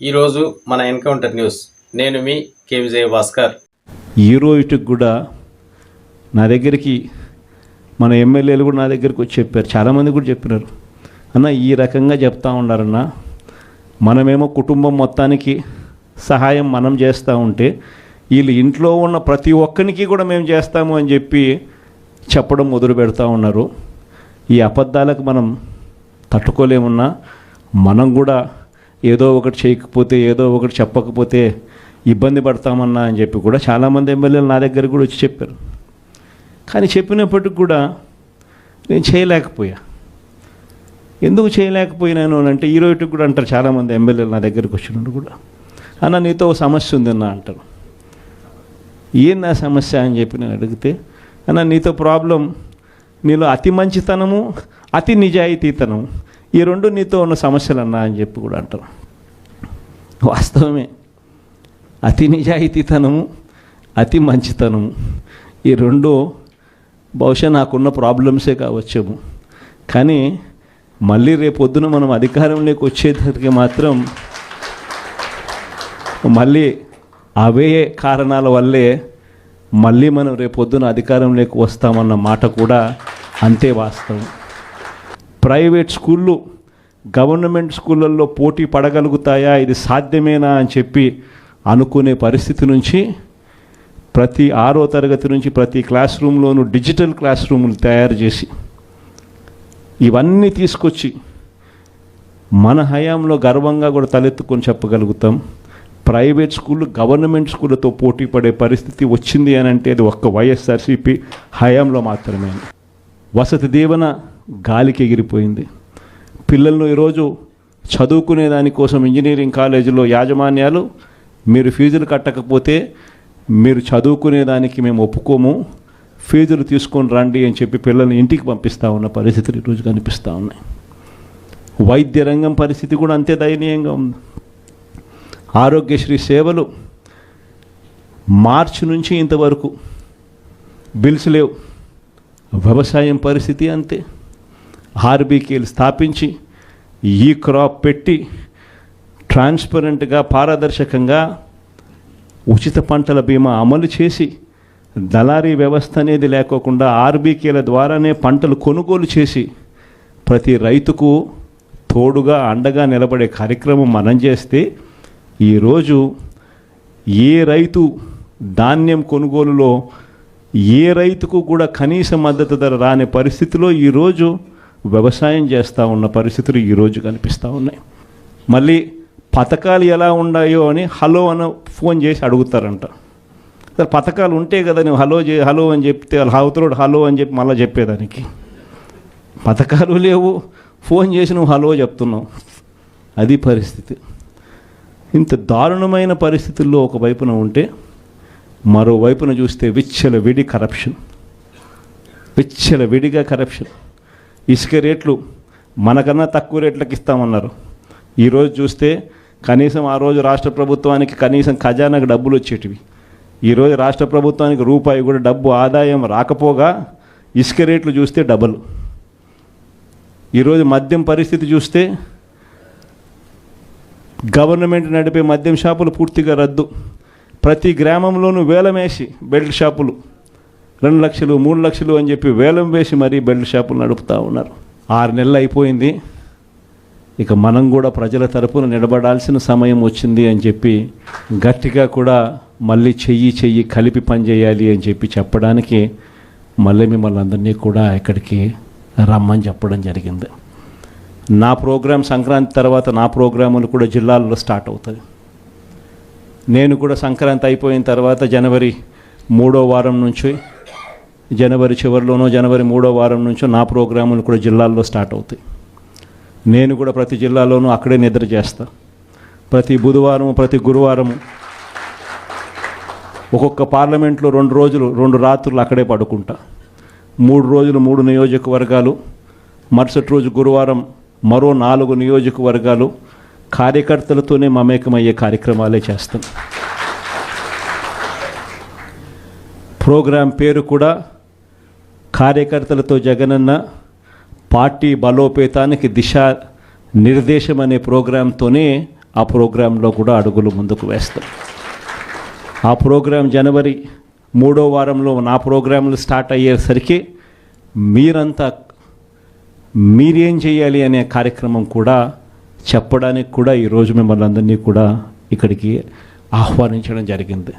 ఈరోజు మన encounter news. నేను మీ కే విజయ భాస్కర్ ఈ కూడా నా దగ్గరికి మన ఎమ్మెల్యేలు కూడా నా దగ్గరికి వచ్చి చెప్పారు. చాలామంది కూడా చెప్పినారు. అన్న ఈ రకంగా చెప్తా ఉన్నారన్న మనమేమో కుటుంబం మొత్తానికి సహాయం మనం చేస్తూ ఉంటే వీళ్ళు ఇంట్లో ఉన్న ప్రతి ఒక్కరికి కూడా మేము చేస్తాము అని చెప్పి చెప్పడం మొదలు పెడతా ఉన్నారు. ఈ అబద్ధాలకు మనం తట్టుకోలేమున్నా మనం కూడా ఏదో ఒకటి చేయకపోతే ఏదో ఒకటి చెప్పకపోతే ఇబ్బంది పడతామన్నా అని చెప్పి కూడా చాలామంది ఎమ్మెల్యేలు నా దగ్గర కూడా వచ్చి చెప్పారు. కానీ చెప్పినప్పటికి కూడా నేను చేయలేకపోయా. ఎందుకు చేయలేకపోయినాను అని అంటే ఈ కూడా అంటారు చాలామంది ఎమ్మెల్యేలు నా దగ్గరికి వచ్చినప్పుడు కూడా. అన్న నీతో ఒక సమస్య ఉందన్న అంటారు. ఏం నా సమస్య అని చెప్పి నేను అడిగితే అన్న నీతో ప్రాబ్లం నీలో అతి మంచితనము అతి నిజాయితీతనం ఈ రెండు నీతో ఉన్న సమస్యలు అన్నా అని చెప్పి కూడా అంటారు వాస్తవమే అతి నిజాయితీతనము అతి మంచితనము ఈ రెండు బహుశా నాకున్న ప్రాబ్లమ్సే కావచ్చేమో. కానీ మళ్ళీ రేపొద్దున మనం అధికారంలోకి వచ్చేసరికి మాత్రం మళ్ళీ అవే కారణాల వల్లే మళ్ళీ మనం రేపొద్దున అధికారంలోకి వస్తామన్న మాట కూడా అంతే వాస్తవం. ప్రైవేట్ స్కూళ్ళు గవర్నమెంట్ స్కూళ్ళల్లో పోటీ పడగలుగుతాయా? ఇది సాధ్యమేనా అని చెప్పి అనుకునే పరిస్థితి నుంచి ప్రతి ఆరో తరగతి నుంచి ప్రతి క్లాస్ రూమ్లోనూ డిజిటల్ క్లాస్ రూములు తయారు చేసి ఇవన్నీ తీసుకొచ్చి మన హయాంలో గర్వంగా కూడా తలెత్తుకొని చెప్పగలుగుతాం. ప్రైవేట్ స్కూళ్ళు గవర్నమెంట్ స్కూళ్ళతో పోటీ పడే పరిస్థితి వచ్చింది అని అంటే అది ఒక్క వైఎస్ఆర్సీపీ హయాంలో మాత్రమే. వసతి దీవెన గాలికి ఎగిరిపోయింది. పిల్లలను ఈరోజు చదువుకునే దానికోసం ఇంజనీరింగ్ కాలేజీలో యాజమాన్యాలు మీరు ఫీజులు కట్టకపోతే మీరు చదువుకునే దానికి మేము ఒప్పుకోము. ఫీజులు తీసుకొని రండి అని చెప్పి పిల్లల్ని ఇంటికి పంపిస్తూ ఉన్న పరిస్థితులు ఈరోజు కనిపిస్తూ ఉన్నాయి. వైద్య రంగం పరిస్థితి కూడా అంతే దయనీయంగా ఉంది. ఆరోగ్యశ్రీ సేవలు మార్చి నుంచి ఇంతవరకు బిల్స్ లేవు. వ్యవసాయం పరిస్థితి అంతే. ఆర్బీకేలు స్థాపించి ఈ క్రాప్ పెట్టి ట్రాన్స్పరెంట్గా పారదర్శకంగా ఉచిత పంటల బీమా అమలు చేసి దళారీ వ్యవస్థ అనేది లేకోకుండా ఆర్బీకేల ద్వారానే పంటలు కొనుగోలు చేసి ప్రతి రైతుకు తోడుగా అండగా నిలబడే కార్యక్రమం మనం చేస్తే ఈరోజు ఏ రైతు ధాన్యం కొనుగోలులో ఏ రైతుకు కూడా కనీస మద్దతు ధర రాని పరిస్థితిలో ఈరోజు వ్యవసాయం చేస్తూ ఉన్న పరిస్థితులు ఈరోజు కనిపిస్తూ ఉన్నాయి. మళ్ళీ పథకాలు ఎలా ఉన్నాయో అని హలో అని ఫోన్ చేసి అడుగుతారంట. అసలు పథకాలు ఉంటే కదా నువ్వు హలో చే హలో అని చెప్తే అవతలోడు హలో అని చెప్పి మళ్ళీ చెప్పేదానికి. పథకాలు లేవు ఫోన్ చేసి నువ్వు హలో చెప్తున్నావు. అది పరిస్థితి. ఇంత దారుణమైన పరిస్థితుల్లో ఒక వైపున ఉంటే మరోవైపున చూస్తే విచ్చల విడి కరప్షన్ విచ్చల విడిగా కరప్షన్ ఇసుక రేట్లు మనకన్నా తక్కువ రేట్లకు ఇస్తామన్నారు. ఈరోజు చూస్తే కనీసం ఆ రోజు రాష్ట్ర ప్రభుత్వానికి కనీసం ఖజానాకు డబ్బులు వచ్చేటివి. ఈరోజు రాష్ట్ర ప్రభుత్వానికి రూపాయి కూడా డబ్బు ఆదాయం రాకపోగా ఇసుక రేట్లు చూస్తే డబల్. ఈరోజు మద్యం పరిస్థితి చూస్తే గవర్నమెంట్ నడిపే మద్యం షాపులు పూర్తిగా రద్దు. ప్రతి గ్రామంలోనూ వేలమేసి బెల్ట్ షాపులు. రెండు లక్షలు మూడు లక్షలు అని చెప్పి వేలం వేసి మరీ బెల్ట్ షాపులు నడుపుతూ ఉన్నారు. ఆరు నెలలు అయిపోయింది. ఇక మనం కూడా ప్రజల తరపున నిలబడాల్సిన సమయం వచ్చింది అని చెప్పి గట్టిగా కూడా మళ్ళీ చెయ్యి చెయ్యి కలిపి పనిచేయాలి అని చెప్పి చెప్పడానికి మళ్ళీ మిమ్మల్ని అందరినీ కూడా ఇక్కడికి రమ్మని చెప్పడం జరిగింది. నా ప్రోగ్రాం సంక్రాంతి తర్వాత నా ప్రోగ్రాములు కూడా జిల్లాల్లో స్టార్ట్ అవుతుంది నేను కూడా సంక్రాంతి అయిపోయిన తర్వాత జనవరి మూడో వారం నుంచి జనవరి చివరిలోనో జనవరి మూడో వారం నుంచో నా ప్రోగ్రాములు కూడా జిల్లాల్లో స్టార్ట్ అవుతాయి. నేను కూడా ప్రతి జిల్లాలోనూ అక్కడే నిద్ర చేస్తా. ప్రతి బుధవారం ప్రతి గురువారము ఒక్కొక్క పార్లమెంట్లో రెండు రోజులు రెండు రాత్రులు అక్కడే పడుకుంటా. మూడు రోజులు మూడు నియోజకవర్గాలు మరుసటి రోజు గురువారం మరో నాలుగు నియోజకవర్గాలు కార్యకర్తలతోనే మమేకమయ్యే కార్యక్రమాలే చేస్తాం. ప్రోగ్రాం పేరు కూడా కార్యకర్తలతో జగనన్న పార్టీ బలోపేతానికి దిశ నిర్దేశం అనే ప్రోగ్రాంతోనే ఆ ప్రోగ్రాంలో కూడా అడుగులు ముందుకు వేస్తాం ఆ ప్రోగ్రాం జనవరి మూడో వారంలో నా ప్రోగ్రాంలు స్టార్ట్ అయ్యేసరికి మీరంతా మీరేం చేయాలి అనే కార్యక్రమం కూడా చెప్పడానికి కూడా ఈరోజు మిమ్మల్ని అందరినీ కూడా ఇక్కడికి ఆహ్వానించడం జరిగింది.